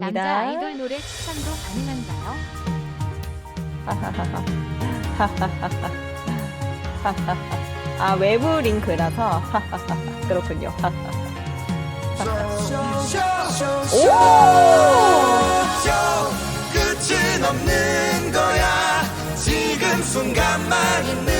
남자 아이돌 노래 추천도 가능한가요? 아 외부 링크라서 그렇군요. 끝은 없는 거야 지금 순간만 있는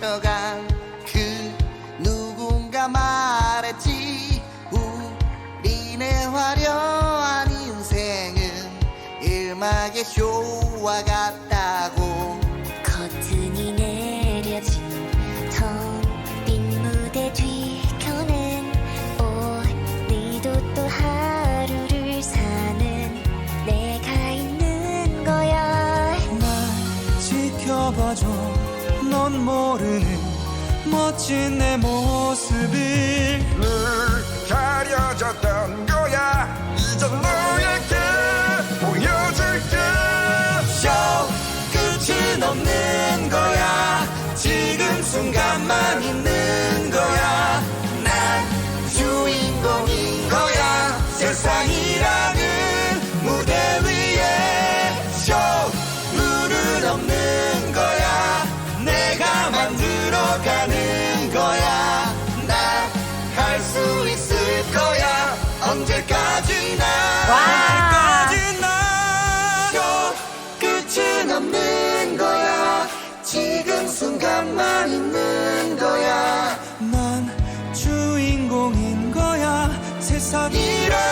스쳐간 그 누군가 말했지. 우리네 화려한 인생은 일막의 쇼와 같다고. 커튼이 내려진 텅 빈 무대 뒤켜는 오늘도 또 하루를 사는 내가 있는 거야. 날 지켜봐줘 넌 모르는 멋진 내 모습을 늘 가려졌던 거야. 이제 너에게 보여줄게. 쇼 끝은 없는 만들어가는 거야. 난할수 있을 거야. 언제까지나. 언제까지나 쇼 끝은 없는 거야. 지금 순간만 있는 거야. 난 주인공인 거야. 세상이라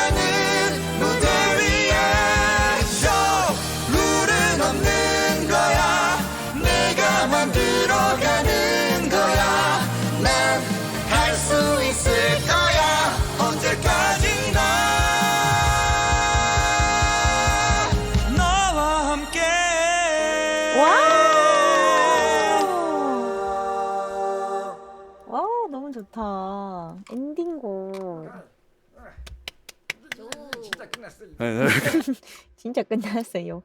와 너무 좋다. 엔딩곡. 진짜 끝났어요.